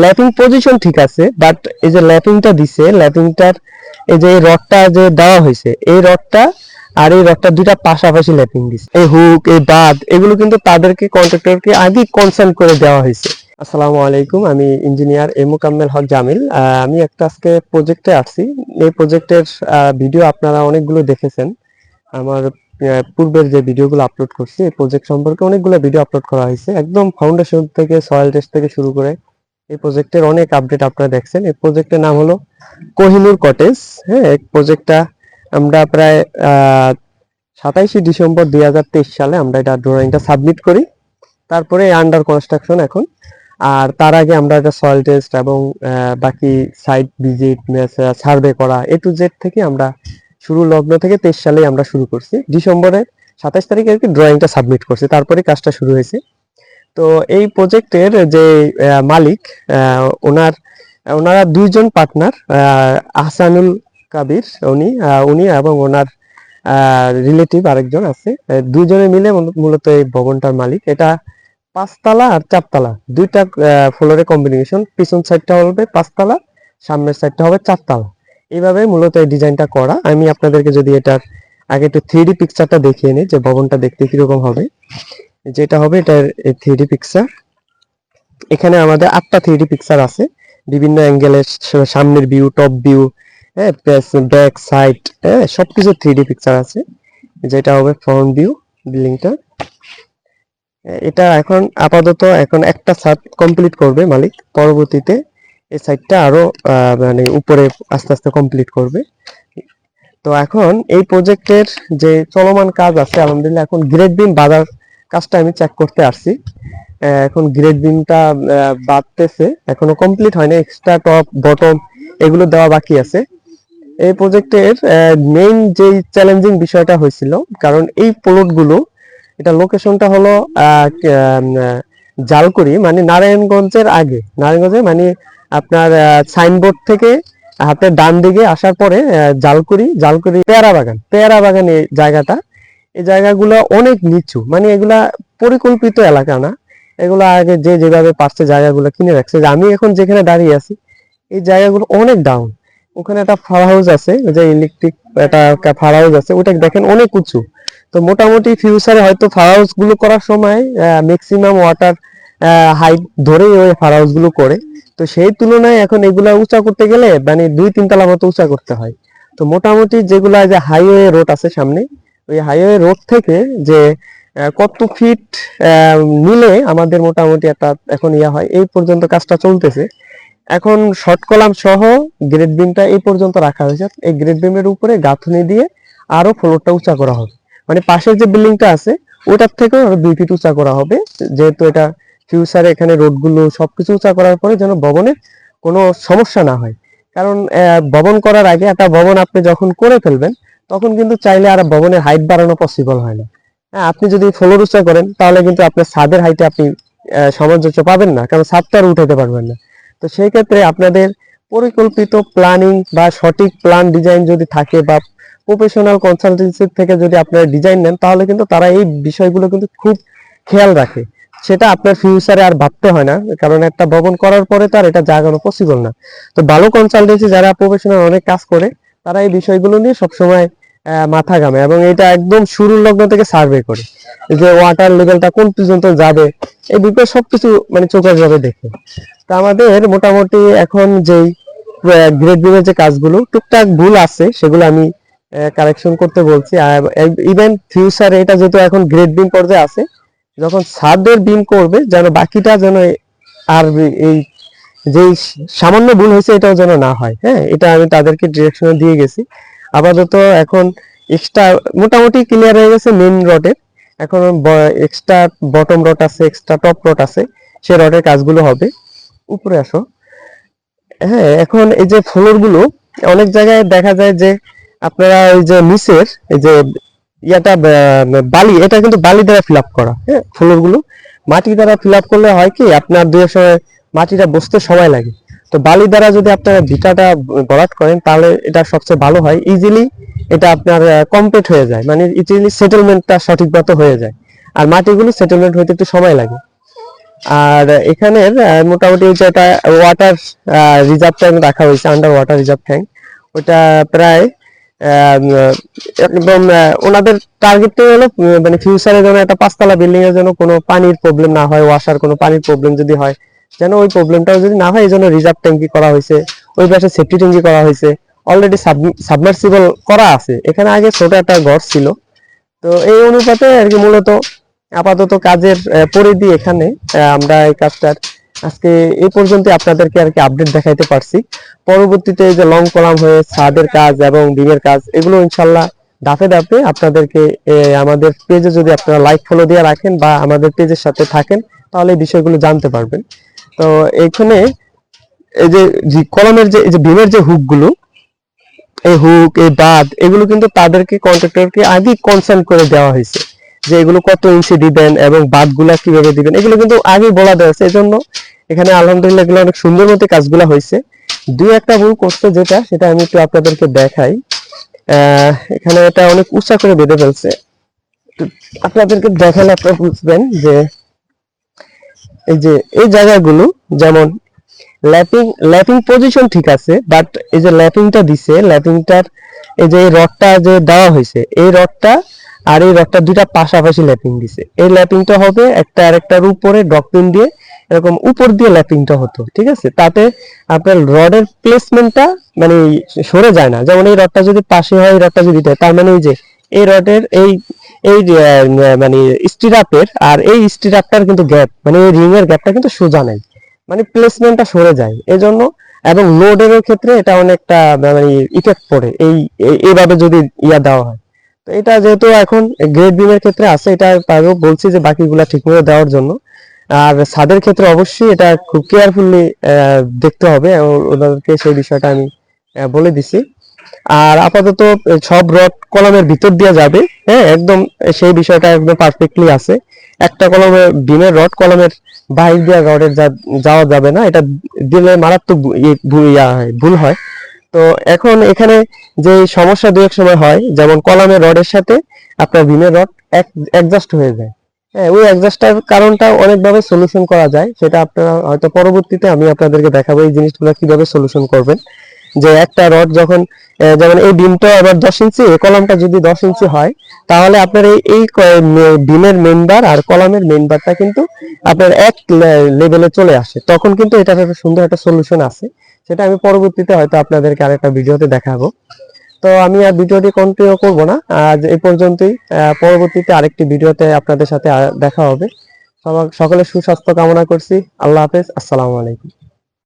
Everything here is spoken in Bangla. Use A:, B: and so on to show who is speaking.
A: ল্যাপিং পজিশন ঠিক আছে বাট এই যে ল্যাপিংটা দিছে, ল্যাপিংটার এই যে রডটা যে দেওয়া হয়েছে, এই রডটা আর এই রডটা দুইটা পাশাপাশি ল্যাপিং দিছে। এই হুক এই বাদ, এগুলো কিন্তু তাদেরকে কন্ট্রাক্টরকে আগে কনসার্ন করে দেওয়া হয়েছে। আসসালামু আলাইকুম, আমি ইঞ্জিনিয়ার এম মোকাম্মেল হক জামিল। আমি একটা আজকে প্রজেক্টে আসছি এই প্রজেক্টের ভিডিও আপনারা অনেকগুলো দেখেছেন। আমার পূর্বের যে ভিডিওগুলো আপলোড করছি, এই প্রজেক্ট সম্পর্কে অনেকগুলো ভিডিও আপলোড করা হয়েছে। একদম ফাউন্ডেশন থেকে সয়েল টেস্ট থেকে শুরু করে এই প্রজেক্টের অনেক আপডেট আপনারা দেখছেন। এই প্রজেক্টের নাম হলো কোহিনুর কটেজ হ্যাঁ এই প্রজেক্টটা আমরা প্রায় সাতাইশে ডিসেম্বর দুই সালে আমরা এটা ড্রয়িংটা সাবমিট করি। তারপরে আন্ডার কনস্ট্রাকশন এখন। আর তার আগে আমরা এটা সয়েল টেস্ট এবং বাকি সাইট ভিজিট সার্ভে করা এ টু জেড থেকে আমরা শুরু, লগ্ন থেকে তেইশ সালে আমরা শুরু করছি। ডিসেম্বরের সাতাশ তারিখে আর কি ড্রয়িংটা সাবমিট করছি। তারপরে কাজটা শুরু হয়েছে। তো এই প্রজেক্টের যে মালিক ওনার, ওনারা দুইজন পার্টনার আহসানুল কাবির উনি উনি এবং ওনার রিলেটিভ আরেকজন আছে। দুইজনে মিলে মূলত এই ভবনটার মালিক। এটা পাঁচতলা আর চারতলা। দুইটা ফ্লোরে কম্বিনেশন পিছন সাইডটা হবে পাঁচতলা, সামনের সাইডটা হবে চারতলা। এইভাবে মূলত এই ডিজাইনটা করা। আমি আপনাদেরকে যদি এটার আগে একটু থ্রিডি পিকচারটা দেখিয়ে নিই যে ভবনটা দেখতে কীরকম হবে। যেটা হবে এটার থ্রি পিকচার এখানে আমাদের আটটা থ্রি পিকচার আছে। বিভিন্ন অ্যাঙ্গেলের সামনের ভিউ টপ ভিউ হ্যাঁ ব্যাক সাইড হ্যাঁ সবকিছু থ্রি পিকচার আছে। যেটা হবে ফ্রন্ট ভিউ বিল্ডিংটা এটা এখন আপাতত এখন একটা ছাদ কমপ্লিট করবে মালিক। পরবর্তীতে এই সাইডটা আরও মানে উপরে আস্তে আস্তে কমপ্লিট করবে। তো এখন এই প্রজেক্টের যে চলমান কাজ আছে, আলহামদুলিল্লাহ, এখন গ্রেট বিম বাঁধার কাজটা আমি চেক করতে আসছি। এখন গ্রেড বিমটা বাঁধতেছে এখনও কমপ্লিট হয়নি এক্সট্রা টপ বটম এগুলো দেওয়া বাকি আছে। এই প্রজেক্টের মেইন যে চ্যালেঞ্জিং বিষয়টা হয়েছিল, কারণ এই প্লটগুলো এটা লোকেশনটা হলো জালকুড়ি মানে নারায়ণগঞ্জের আগে। নারায়ণগঞ্জে মানে আপনার সাইনবোর্ড থেকে হাতের ডান দিকে আসার পরে জালকুড়ি জালকুড়ি, পেয়ারা বাগান। পেয়ারা বাগান এই জায়গাটা এই জায়গাগুলো অনেক নিচু। মানে এগুলা পরিকল্পিত এলাকা না। এগুলো আগে যে যেভাবে পারছে জায়গাগুলো কিনে রাখছে। আমি এখন যেখানে দাঁড়িয়ে আছি, এই জায়গাগুলো অনেক ডাউন ওখানে একটা ফার্ম হাউস আছে যে ইলেকট্রিক একটা ফার্ম হাউস আছে ওটা দেখেন অনেক উঁচু। তো মোটামুটি ফিউচারে হয়তো ফার হাউসগুলো করার সময় ম্যাক্সিমাম ওয়াটার হাইট ধরেই ওই ফার হাউসগুলো করে। তো সেই তুলনায় এখন এগুলা উঁচা করতে গেলে মানে দুই তিন তলা মতো উঁচা করতে হয়। তো মোটামুটি যেগুলা যে হাইওয়ে রোড আছে সামনে ওই হাইওয়ে রোড থেকে যে কত ফিট নিলে আমাদের মোটামুটি একটা এখন ইয়া হয়, এই পর্যন্ত কাজটা চলতেছে। এখন শর্ট কলাম সহ গ্রেড বিমটা এই পর্যন্ত রাখা হয়েছে। এই গ্রেড বিমের উপরে গাঁথনি দিয়ে আরও ফ্লোরটা উঁচা করা হবে। মানে পাশের যে বিল্ডিংটা আছে, ওটার থেকেও আরও দুই ফিট উঁচা করা হবে। যেহেতু এটা ফিউচারে এখানে রোডগুলো সবকিছু উঁচা করার পরে যেন ভবনের কোনো সমস্যা না হয়। কারণ ভবন করার আগে একটা ভবন আপনি যখন করে ফেলবেন তখন কিন্তু চাইলে আর ভবনের হাইট বাড়ানো পসিবল হয় না। হ্যাঁ আপনি যদি ফ্লোর উঁচা করেন, তাহলে কিন্তু আপনার ছাদের হাইটে আপনি সামঞ্জস্য পাবেন না, কারণ ছাদটা আর উঠাতে পারবেন না। তো সেই ক্ষেত্রে আপনাদের পরিকল্পিত প্ল্যানিং বা সঠিক প্ল্যান ডিজাইন যদি থাকে বা প্রফেশনাল কনসালটেন্সি থেকে যদি আপনারা ডিজাইন নেন, তাহলে কিন্তু তারা এই বিষয়গুলো কিন্তু খুব খেয়াল রাখে। সেটা আপনার ফিউচারে আর ভাবতে হয় না, কারণ একটা ভবন করার পরে তো আর এটা জাগানো পসিবল না। তো ভালো কনসালটেন্সি যারা প্রফেশনাল অনেক কাজ করে তারা এই বিষয়গুলো নিয়ে সবসময় মাথা ঘামে এবং এটা একদম শুরুর লগ্ন থেকে সার্ভে করে যে ওয়াটার লেভেলটা কোন পর্যন্ত যাবে, এই বিষয়ে সবকিছু মানে চোখের যাবে দেখে। তা আমাদের মোটামুটি এখন যেই গ্রেড বিমের যে কাজগুলো, টুকটাক ভুল আছে, সেগুলো আমি কারেকশন করতে বলছি। ইভেন ফিউচারে এটা যেহেতু এখন গ্রেড বিম পর্যায়ে আছে, যখন সাদের বিম করবে, যেন বাকিটা যেন আর এই যে সামান্য ভুল হয়েছে এটাও যেন না হয় হ্যাঁ? এটা আমি তাদেরকে ডিরেকশন দিয়ে গেছি। আপাতত এখন এক্সট্রা মোটামুটি ক্লিয়ার হয়ে গেছে মেন রডের এখন এক্সট্রা বটম রড আছে এক্সট্রা টপ রড আছে, সে রডের কাজগুলো হবে। উপরে আসো। হ্যাঁ এখন এই যে ফ্লোরগুলো, অনেক জায়গায় দেখা যায় যে আপনারা ওই যে নিচের, এই যে ইয়াটা বালি, এটা কিন্তু বালি দ্বারা ফিল আপ করা হ্যাঁ? ফ্লোরগুলো মাটি দ্বারা ফিল আপ করলে হয় কি, আপনার দুই সময় মাটিটা বসতে সময় লাগে। তো বালি দ্বারা যদি আপনারা ভিটাটা ভরাট করেন, তাহলে এটা সবচেয়ে ভালো হয়। ইজিলি এটা আপনার কমপ্লিট হয়ে যায়। মানে ইজিলি সেটেলমেন্টটা সঠিক মতো হয়ে যায়। আর মাটিগুলো সেটেলমেন্ট হইতে একটু সময় লাগে। আর এখানের মোটামুটি যেটা ওয়াটার রিজার্ভ ট্যাঙ্ক রাখা হয়েছে আন্ডার ওয়াটার রিজার্ভ ট্যাঙ্ক ওটা প্রায় একদম ওনাদের টার্গেটটাই হলো মানে ফিউচারে যেন একটা পাঁচতলা বিল্ডিং এর জন্য কোনো পানির প্রবলেম না হয় ওয়াসার কোনো পানির প্রবলেম যদি হয় যেন ওই প্রবলেমটাও যদি না হয় এই জন্য রিজার্ভ ট্যাঙ্কি করা হয়েছে, ওই পাশে সেফটি ট্যাঙ্কি করা হয়েছে। অলরেডি সাবমার্সিবল করা আছে। এখানে আগে ছোট একটা ঘর ছিল। তো এই অনুপাতে আর কি মূলত আপাতত কাজের পরিধি এখানে আমরা এই কাজটার আজকে এই পর্যন্ত আপনাদেরকে আর কি আপডেট দেখাইতে পারছি। পরবর্তীতে যে লং কলাম হয়ে ছাদের কাজ এবং বিমের কাজ, এগুলো ইনশাল্লাহ ধাপে ধাপে আপনাদেরকে আমাদের পেজে যদি আপনারা লাইক ফলো দিয়ে রাখেন বা আমাদের পেজের সাথে থাকেন, তাহলে এই বিষয়গুলো জানতে পারবেন। তো এখানে এই যে কলমের যে, এই যে বিমের যে হুকগুলো এই হুক এই বাদ এগুলো কিন্তু তাদেরকে কন্ট্রাক্টরকে আগে কনসার্ন করে দেওয়া হয়েছে যে এগুলো কত ইঞ্চি দিবেন এবং বাদগুলা কীভাবে দিবেন, এগুলো কিন্তু আগে বলা দেওয়া এই জন্য এখানে আলহামদুলিল্লাহ এগুলো অনেক সুন্দর মতো কাজগুলো হয়েছে। দুই একটা ভুল করছে যেটা, সেটা আমি একটু আপনাদেরকে দেখাই। এখানে এটা অনেক উঁচা করে বেঁধে ফেলছে। আপনাদেরকে দেখালে আপনারা বুঝবেন যে এই যে, এই জায়গাগুলো, যেমন ল্যাপিং ল্যাপিং পজিশন ঠিক আছে বাট এই যে ল্যাপিংটা দিছে, ল্যাপিংটার এই যে রডটা যে দেওয়া হয়েছে, এই রডটা আর এই রডটা দুইটা পাশাপাশি ল্যাপিং দিছে। এই ল্যাপিংটা হবে একটা আরেকটার উপরে ডকপিন দিয়ে, এরকম উপর দিয়ে ল্যাপিংটা হতো, ঠিক আছে? তাতে আপনার রডের প্লেসমেন্টটা মানে সরে যায় না। যেমন এই রডটা যদি পাশে হয় রডটা যদি দেয়, তার মানে এই যে এই রডের এই এই মানে স্টিরাপের আর এই স্টিরাপটার কিন্তু গ্যাপ মানে এই রিং এর গ্যাপটা কিন্তু সোজা নাই। মানে প্লেসমেন্টটা সরে যায়। এজন্য এবং লোডের ক্ষেত্রে এটা অনেকটা মানে ইফেক্ট পড়ে। এই, এই- এইভাবে যদি ইয়া দেওয়া হয়। তো এটা যেহেতু এখন গ্রেড বিমের ক্ষেত্রে আছে, এটা তারও বলছি যে বাকিগুলা ঠিকমতো দেওয়ার জন্য। আর ছাদের ক্ষেত্রে অবশ্যই এটা খুব কেয়ারফুলি দেখতে হবে। ওনাদেরকে সেই বিষয়টা আমি বলে দিছি। আর আপাতত সব রড কলমের ভিতর দিয়ে যাবে। হ্যাঁ একদম সেই বিষয়টা একদম পারফেক্টলি আছে। একটা কলমের বিমের রড, কলমের বাইর দিয়ে রডের যাওয়া যাবে না। এটা দিলে মারাত্মক ইয়া ভুল হয়। তো এখন এখানে যে সমস্যা দু, এক সময় হয়, যেমন কলমের রডের সাথে আপনার বিমের রড অ্যাডজাস্ট হয়ে যায়। হ্যাঁ ওই অ্যাডজাস্টার কারণটা অনেকভাবে সলিউশন করা যায়। সেটা আপনারা হয়তো পরবর্তীতে আমি আপনাদেরকে দেখাবো এই জিনিসগুলো কীভাবে সলিউশন করবেন। যে একটা রড যখন যেমন এই বিমটা আবার দশ ইঞ্চি, এই কলমটা যদি দশ ইঞ্চি হয়, তাহলে আপনার এই এই বিমের মেম্বার আর কলামের মেম্বারটা কিন্তু আপনার এক লেভেলে চলে আসে। তখন কিন্তু এটার একটা সুন্দর একটা সলিউশন আছে। সেটা আমি পরবর্তীতে হয়তো আপনাদেরকে আরেকটা ভিডিওতে দেখাবো। তো আমি আর ভিডিওটি কন্টিনিউ করব না। আজ এই পর্যন্তই। পরবর্তীতে আরেকটি ভিডিওতে আপনাদের সাথে দেখা হবে। সকলের সুস্বাস্থ্য কামনা করছি। আল্লাহ হাফেজ। আসসালামু আলাইকুম।